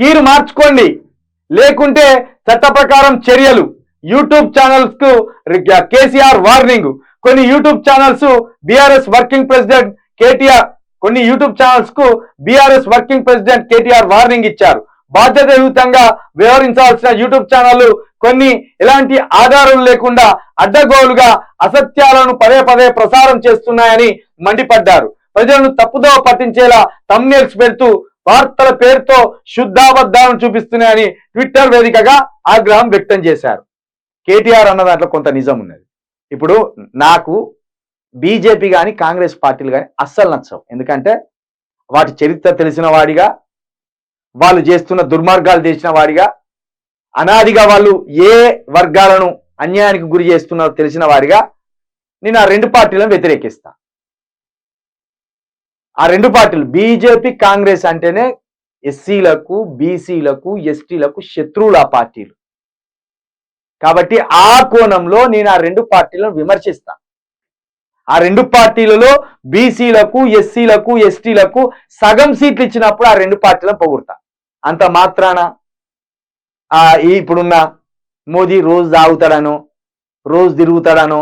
తీరు మార్చుకోండి. లేకుంటే చట్ట ప్రకారం చర్యలు. యూట్యూబ్ ఛానల్స్కు కేసీఆర్ వార్నింగ్. కొన్ని YouTube channels BRS working president KTR కొన్ని YouTube ఛానల్స్కు BRS working president KTR warning ఇచ్చారు. బాధ్యతాయుతంగా వ్యవహరించాల్సిన యూట్యూబ్ ఛానళ్ళు కొన్ని ఎలాంటి ఆధారం లేకుండా అడ్డగోలుగా అసత్యాలను పదే పదే ప్రసారం చేస్తున్నాయని మండిపడ్డారు. ప్రజలను తప్పుదోవ పట్టించేలా తమ్నేల్స్ పెడుతూ వార్తల పేరుతో శుద్ధాబద్ధాలను చూపిస్తున్నాయని ట్విట్టర్ వేదికగా ఆగ్రహం వ్యక్తం చేశారు. కేటీఆర్ అన్న దాంట్లో కొంత నిజం ఉన్నది. ఇప్పుడు నాకు బీజేపీ కానీ కాంగ్రెస్ పార్టీలు కానీ అస్సలు నచ్చవు. ఎందుకంటే వాటి చరిత్ర తెలిసిన వాడిగా వాళ్ళు చేస్తున్న దుర్మార్గాలు చేసిన వాడిగా అనాదిగా వాళ్ళు ఏ వర్గాలను అన్యాయానికి గురి చేస్తున్నారో తెలిసిన వాడిగా నేను ఆ రెండు పార్టీలను వ్యతిరేకిస్తా. ఆ రెండు పార్టీలు బీజేపీ కాంగ్రెస్ అంటేనే ఎస్సీలకు బీసీలకు ఎస్టీలకు శత్రువులు ఆ పార్టీలు. కాబట్టి ఆ కోణంలో నేను ఆ రెండు పార్టీలను విమర్శిస్తా. ఆ రెండు పార్టీలలో బీసీలకు ఎస్సీలకు ఎస్టీలకు సగం సీట్లు ఇచ్చినప్పుడు ఆ రెండు పార్టీలను పొగుడతా. అంత మాత్రాన ఆ ఇప్పుడున్న మోదీ రోజు తాగుతాడనో రోజు తిరుగుతాడనో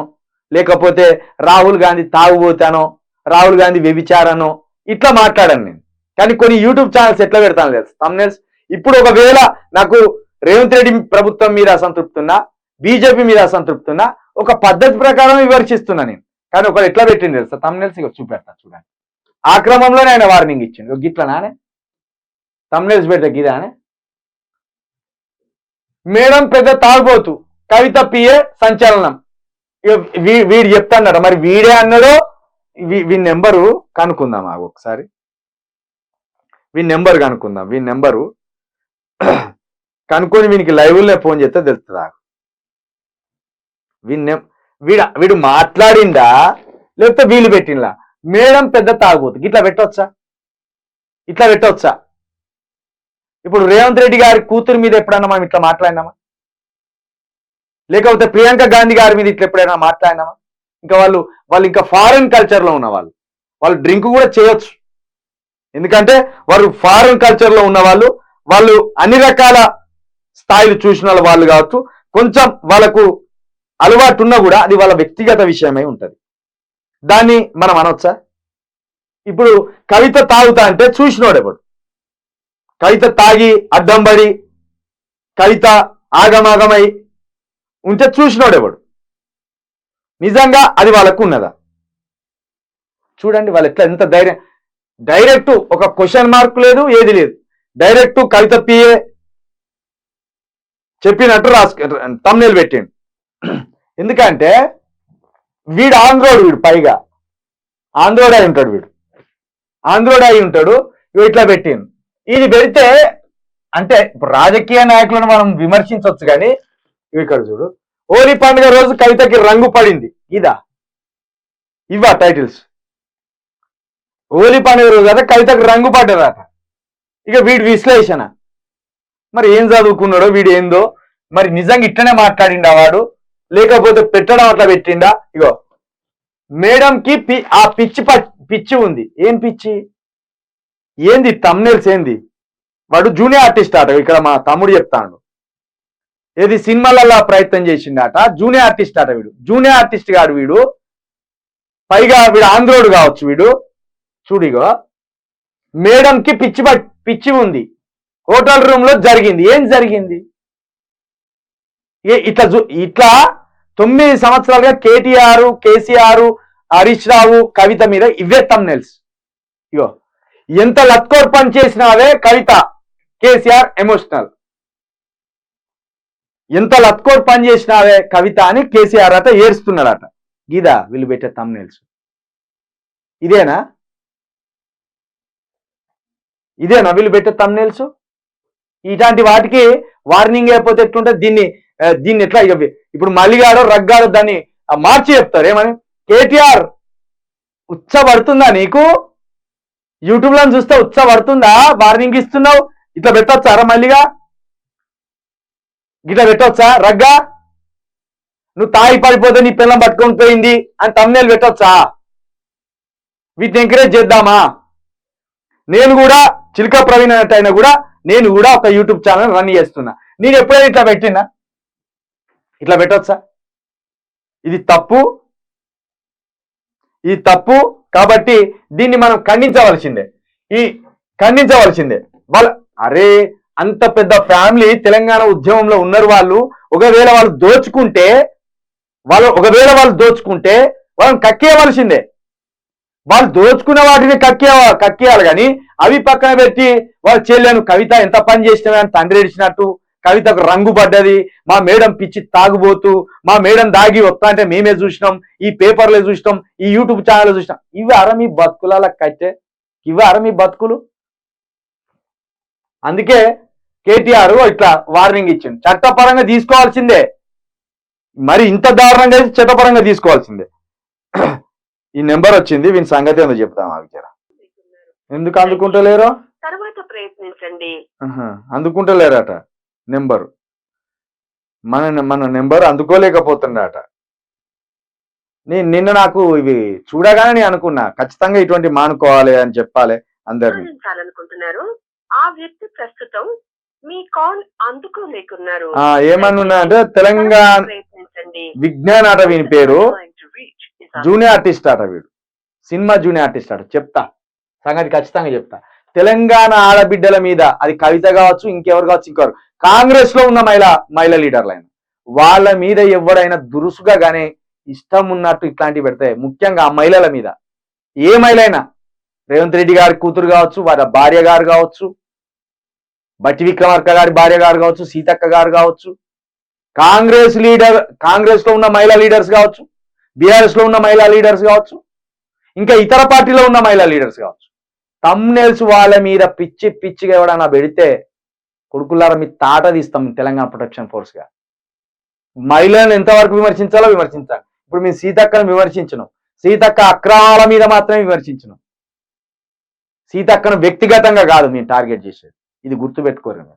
లేకపోతే రాహుల్ గాంధీ తాగుబోతానో రాహుల్ గాంధీ వ్యభిచారనో ఇట్లా మాట్లాడాను నేను. కానీ కొన్ని యూట్యూబ్ ఛానల్స్ ఎట్లా పెడతాను లేదు తమ్నెల్స్ ఇప్పుడు ఒకవేళ నాకు రేవంత్ రెడ్డి ప్రభుత్వం మీద అసంతృప్తి ఉన్నా బీజేపీ మీద అసంతృప్తి ఉన్నా ఒక పద్ధతి ప్రకారం విమర్శిస్తున్నా నేను. కానీ ఒకరు ఎట్లా పెట్టింది తెలుసా? తమ్నెల్స్ ఇక చూపెడతా చూడండి. ఆ క్రమంలోనే ఆయన వార్నింగ్ ఇచ్చింది ఒక గిట్ల నానే తమ్నెల్స్ పెట్ట గిదానే మేడం పెద్ద తాగుబోతు. కవిత పిఏ సంచలనం. వీడు చెప్తాడట. మరి వీడే అన్నాడో వీని నెంబరు కనుక్కుందాం ఆగు ఒకసారి. వీని నెంబర్ కనుక్కుందాం వీని నెంబరు. కనుక్కొని వీనికి లైవ్లోనే ఫోన్ చేస్తే తెలుస్తుంది ఆగు. వీని వీడు వీడు లేకపోతే వీలు పెట్టిందా మేడం పెద్ద తాగుబోతుంది ఇట్లా పెట్టవచ్చా ఇట్లా పెట్టవచ్చా ఇప్పుడు రేవంత్ రెడ్డి గారి కూతురు మీద ఎప్పుడన్నా మనం ఇట్లా మాట్లాడినామా? లేకపోతే ప్రియాంక గాంధీ గారి మీద ఇట్లా ఎప్పుడైనా మాట్లాడినామా? ఇంకా వాళ్ళు వాళ్ళు ఇంకా ఫారెన్ కల్చర్లో ఉన్నవాళ్ళు. ఉన్న వాళ్ళు వాళ్ళు డ్రింక్ కూడా చేయొచ్చు. ఎందుకంటే వారు ఫారెన్ కల్చర్లో ఉన్న వాళ్ళు వాళ్ళు అన్ని రకాల స్థాయిలు చూసిన వాళ్ళు కావచ్చు. కొంచెం వాళ్ళకు అలవాటు ఉన్నా కూడా అది వాళ్ళ వ్యక్తిగత విషయమై ఉంటుంది. దాన్ని మనం అనొచ్చా? ఇప్పుడు కవిత తాగుతా అంటే చూసినోడెవడు? కవిత తాగి అడ్డం పడి కవిత ఆగమాగమై ఉంటే చూసినోడెవడు? నిజంగా అది వాళ్ళకు ఉన్నదా? చూడండి వాళ్ళు ఎట్లా ఎంత ధైర్యం. డైరెక్ట్ ఒక క్వశ్చన్ మార్క్ లేదు ఏది లేదు. డైరెక్ట్ కవిత పిఏ చెప్పినట్టు రాసు తమ్నేలు పెట్టిండు. ఎందుకంటే వీడు ఆంధ్రోడు వీడు పైగా. ఆంధ్రోడ్ అయి ఉంటాడు వీడు. ఆంధ్రోడ్ అయి ఉంటాడు ఇట్లా పెట్టిండు. ఇది పెడితే అంటే ఇప్పుడు రాజకీయ నాయకులను మనం విమర్శించవచ్చు కానీ ఇవి ఇక్కడ చూడు. హోలీ పండుగ రోజు కవితకి రంగు పడింది. ఇదా? ఇవా టైటిల్స్ హోలీ పండుగ రోజు కదా కవితకి రంగు పడ్డదట. ఇక వీడి విశ్లేషణ. మరి ఏం చదువుకున్నాడో వీడు ఏందో? మరి నిజంగా ఇట్లనే మాట్లాడిండా వాడు? లేకపోతే పెట్టడం అట్లా పెట్టిండా? ఇగో. మేడంకి పి ఆ పిచ్చి పిచ్చి ఉంది. ఏం పిచ్చి? ఏంది తమ్నేల్స్ ఏంది? వాడు జూనియర్ ఆర్టిస్ట్ అట ఇక్కడ మా తమ్ముడు చెప్తాడు. ఏది సినిమాలలో ప్రయత్నం చేసిండట? జూనియర్ ఆర్టిస్ట్ అట వీడు. జూనియర్ ఆర్టిస్ట్ గాడు వీడు. పైగా వీడు ఆంధ్రోడు కావచ్చు వీడు. చూడిగో మేడంకి పిచ్చి పిచ్చి ఉంది. హోటల్ రూమ్లో జరిగింది. ఏం జరిగింది? ఏ- ఇట్లా ఇట్లా తొమ్మిది సంవత్సరాలుగా కేటీఆర్ కేసీఆర్ హరీష్ రావు కవిత మీద ఇవే తమ్నెల్స్ ఇగో. ఎంత లత్కోర్ పని చేసినావే కవిత? కేసీఆర్ ఎమోషనల్ ఎంత లత్కోర్ పని చేసినావే కవిత అని కేసీఆర్ అట ఏడుస్తున్నాడట. గీదా వీళ్ళు పెట్టే తమ్నేల్స్ ఇదేనా? ఇదేనా వీళ్ళు పెట్టే తమ్నేల్స్ ఇలాంటి వాటికి వార్నింగ్ లేకపోతే ఎట్లుంటే దీన్ని దీన్ని ఎట్లా ఇక ఇప్పుడు మల్లిగాడో రగ్గాడో దాన్ని మార్చి చెప్తారు. ఏమని? కేటీఆర్ ఉచ్చబడుతుందా నీకు? యూట్యూబ్లో చూస్తే ఉచ్చబడుతుందా? వార్నింగ్ ఇస్తున్నావు? ఇట్లా పెట్టచ్చారా మళ్ళీగా గిట్ల పెట్టొచ్చా? రగ్గా? నువ్వు తాగి పడిపోతే నీ పిల్లం పట్టుకొని పోయింది అని తమ్నేలు పెట్టొచ్చా? వీటిని ఎంకరేజ్ చేద్దామా? నేను కూడా చిలక ప్రవీణ్ అయినా కూడా నేను కూడా ఒక యూట్యూబ్ ఛానల్ రన్ చేస్తున్నా. నేను ఎప్పుడైనా ఇట్లా పెట్టినా? ఇట్లా పెట్టొచ్చా? ఇది తప్పు. ఇది తప్పు కాబట్టి దీన్ని మనం ఖండించవలసిందే. ఈ ఖండించవలసిందే. వాళ్ళ అరే అంత పెద్ద ఫ్యామిలీ తెలంగాణ ఉద్యమంలో ఉన్నారు వాళ్ళు. ఒకవేళ వాళ్ళు దోచుకుంటే వాళ్ళు ఒకవేళ వాళ్ళు దోచుకుంటే వాళ్ళని కక్కేయవలసిందే. వాళ్ళు దోచుకున్న వాటిని కక్కే కక్కేయాలి కానీ అవి పక్కన పెట్టి వాళ్ళ చెల్లెను కవిత ఎంత పని చేసినా అని తండ్రి ఏడిచినట్టు కవితకు రంగు పడ్డది మా మేడం పిచ్చి తాగుబోతూ మా మేడం దాగి వస్తా అంటే మేమే చూసినాం ఈ పేపర్లో చూసినాం ఈ యూట్యూబ్ ఛానల్లో చూసినాం. ఇవి అర మీ బతుకుల కట్టే ఇవి అర మీ బతుకులు? అందుకే కేటీఆర్ ఇట్లా వార్నింగ్ ఇచ్చింది చట్టపరంగా తీసుకోవాల్సిందే. మరి ఇంత దారుణంగా అయితే చట్టపరంగా తీసుకోవాల్సిందే. ఈ నెంబర్ వచ్చింది వీని సంగతి ఏందో చెప్తాం ఆ విచార ఎందుకు అందుకుంటలేరు? తర్వాత ప్రయత్నించండి. అందుకుంటలేరట నెంబర్. మన మన నెంబర్ అందుకోలేకపోతున్నాడట నేను నిన్న నాకు ఇవి చూడగానే నేను అనుకున్నా ఖచ్చితంగా ఇటువంటి మానుకోవాలి అని చెప్పాలి అందరిని. సాధించాలనుకుంటున్నారు ఆ వ్యక్తి ప్రస్తుతం మీ కాల్ అందుకోలేకున్నారు ఏమన్నా అంటే తెలంగాణ విజ్ఞాన్ అట వీని పేరు జూనియర్ ఆర్టిస్ట్ అట వీడు. సినిమా జూనియర్ ఆర్టిస్ట్ అట చెప్తా. సంగతి ఖచ్చితంగా చెప్తా. తెలంగాణ ఆడబిడ్డల మీద అది కవిత కావచ్చు ఇంకెవరు కావచ్చు ఇంకెవరు. కాంగ్రెస్లో ఉన్న మహిళా మహిళా లీడర్లు అయిన వాళ్ళ మీద ఎవరైనా దురుసుగా గానే ఇష్టం ఉన్నట్టు ఇట్లాంటివి పెడితే ముఖ్యంగా ఆ మహిళల మీద. ఏ మహిళ అయినా రేవంత్ రెడ్డి గారి కూతురు కావచ్చు వాళ్ళ భార్య గారు కావచ్చు బట్టి విక్రమార్క గారి భార్య గారు కావచ్చు సీతక్క గారు కావచ్చు కాంగ్రెస్ లీడర్ కాంగ్రెస్లో ఉన్న మహిళా లీడర్స్ కావచ్చు బీఆర్ఎస్లో ఉన్న మహిళా లీడర్స్ కావచ్చు ఇంకా ఇతర పార్టీలో ఉన్న మహిళా లీడర్స్ కావచ్చు. తమ్నెల్స్ వాళ్ళ మీద పిచ్చి పిచ్చిగా ఎవడన్నా పెడితే కొడుకులారా మీ తాట తీస్తాం తెలంగాణ ప్రొటెక్షన్ ఫోర్స్గా. మహిళలను ఎంతవరకు విమర్శించాలో విమర్శించాలి. ఇప్పుడు మేము సీతక్కను విమర్శించను. సీతక్క అక్రమాల మీద మాత్రమే విమర్శించను. సీతక్కను వ్యక్తిగతంగా కాదు మేము టార్గెట్ చేసేది. ఇది గుర్తుపెట్టుకోరు మీరు.